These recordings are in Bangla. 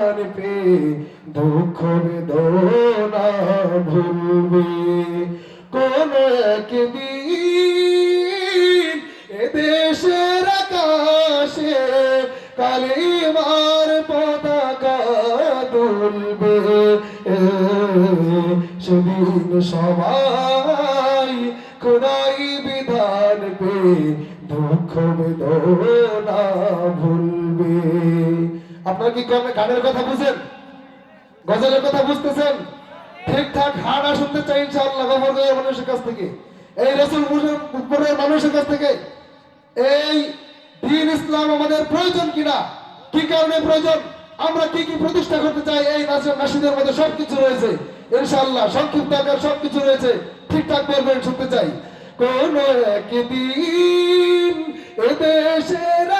পে দুঃখ বেদনা ভুলবে। কোন একদিন এদেশের আকাশে কালিমার পতাকা তুলবে। সেদিন সবাই খোদাই বিধান পে দুঃখ বেদনা ভুলবে। আপনারা কি গানে- গানের কথা বুঝেন? গজলের কথা বুঝতেছেন? ঠিকঠাক হাড়া শুনতে চাই ইনশাআল্লাহ গফর মানুষের কাছ থেকে। এই রসুল পুরের মানুষের কাছ থেকে এই দিন ইসলাম আমাদের প্রয়োজন কিনা? কি কারণে প্রয়োজন? আমরা কি কি প্রতিষ্ঠা করতে চাই? এই নাচের নাসিদের মধ্যে সবকিছু রয়েছে। ইনশাআল্লাহ সংক্ষিপ্ত আকার সবকিছু রয়েছে। ঠিকঠাক বলবেন, শুনতে চাই। কোন একদিন এদেশের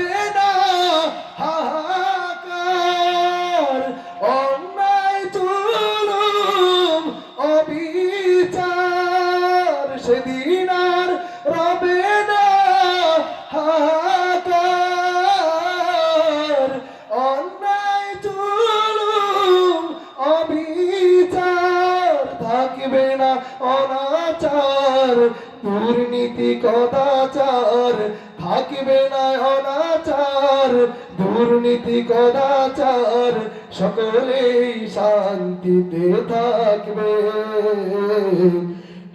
দুর্নীতি কদাচার থাকবে না অনাচার দুর্নীতি কদাচার সকলেই শান্তিতে থাকবে।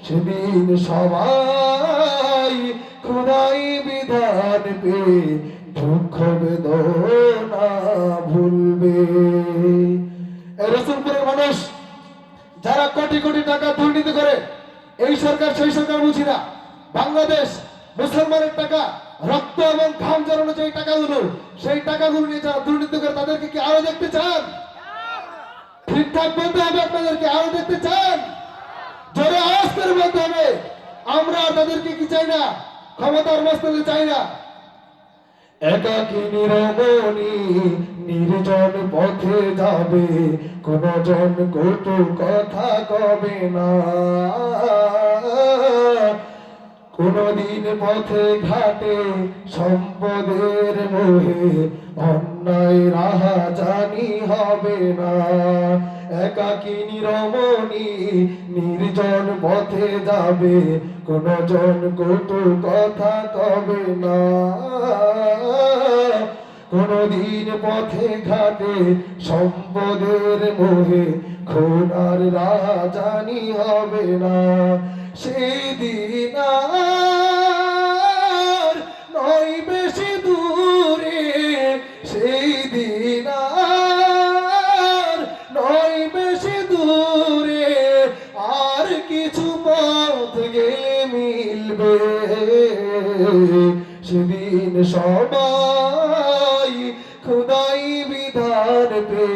সেদিন সবাই খোদাই বিধান পে দুঃখ বেদনা ভুলবে। রসুলপুরের মানুষ, যারা কোটি কোটি টাকা সরকার, সেই সরকার বুঝি না বাংলাদেশ মুসলমানের টাকা, রক্ত এবং ঘাম জড়ানো যে টাকাগুলো, সেই টাকাগুলো নিয়ে যারা দুর্নীতি করে, তাদেরকে কি আরও দেখতে চান? ঠিকঠাক বলতে হবে আপনাদেরকে, আরও দেখতে চান? জোরে আওয়াজ করে বলতে হবে। আমরা তাদেরকে কি চাই না? ক্ষমতার মস্তকে চাই না। একাকি নিরমণি নির্জন পথে যাবে কোন জন কটু কথা কবে না? কোনদিন পথে ঘাটে সম্পদের মোহে অন্যায় রাহা জানি হবে না। একাকি নিরমণি নির্জন পথে যাবে কোন জন কটু কথা কবে না। কোনদিন পথে ঘাটে সম্পদের মোহে খোনার জানি হবে না। সেই দিন সেদিন সবাই খুদাই বিধান পে,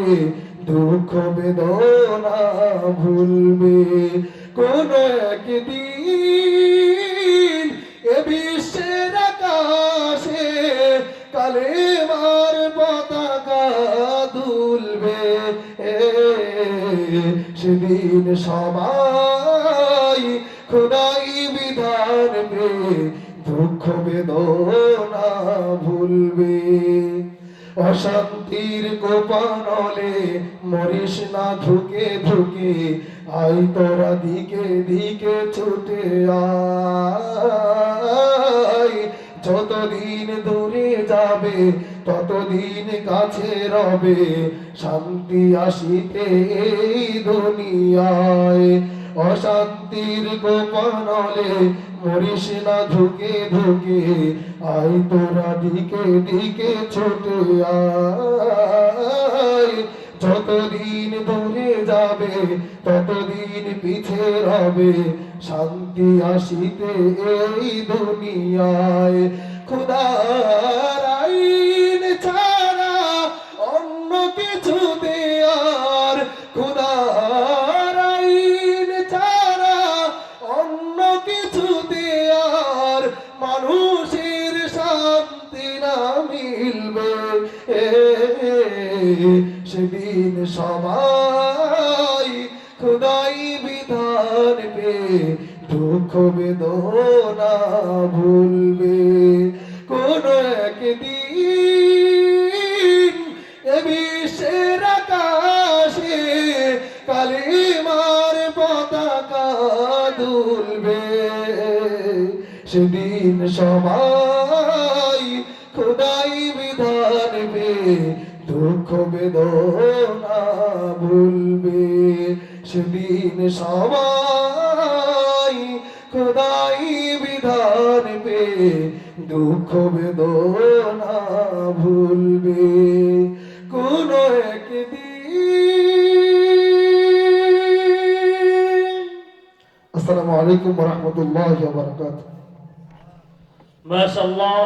দুঃখ বেদনা ভুলবে। কোন একদিন এ বিশ্বের আকাশে কালে মার পতাকা দুলবে সেদিন সবাই খোদাই বিধান পে দুঃখ বেদনা ভুলবে। অশান্তির কোপানলে মরিস না ঢুকে ঢুকে আই তোরা দিকে দিকে ছুটে আয়। যতদিন দূরে যাবে, ততদিন কাছে রবে। শান্তি আসিতে এই দুনিয়ায়। অশান্তির গোপনলে মরিস না ধুকে ঢুকে আই তোরা দিকে দিকে ছোটে যতদিন দূরে যাবে, ততদিন পিছে রবে। শান্তি আসিতে এই দুনিয়ায়। খুদার আইন ছাড়া অন্য কিছুতে আর খুদার আইন ছাড়া অন্য কিছুতে আর মানুষের শান্তি না মিলবে। সেদিন সবাই খুদাই পে দুঃখ বেদনা ভুলবে। কোন একদিন বিশ্বের আকাশে কালিমার পতাকা দুলবে। সেদিন সবাই খোদাই বিধানবে দুঃখ বেদনা ভুলবে। সেদিন সবাই খোদাই বিধান পে, দুঃখ বেদনা ভুলবে। কোন একদিন। আসসালামু আলাইকুম রহমতুল্লাহ বারকাত মাশাআল্লাহ।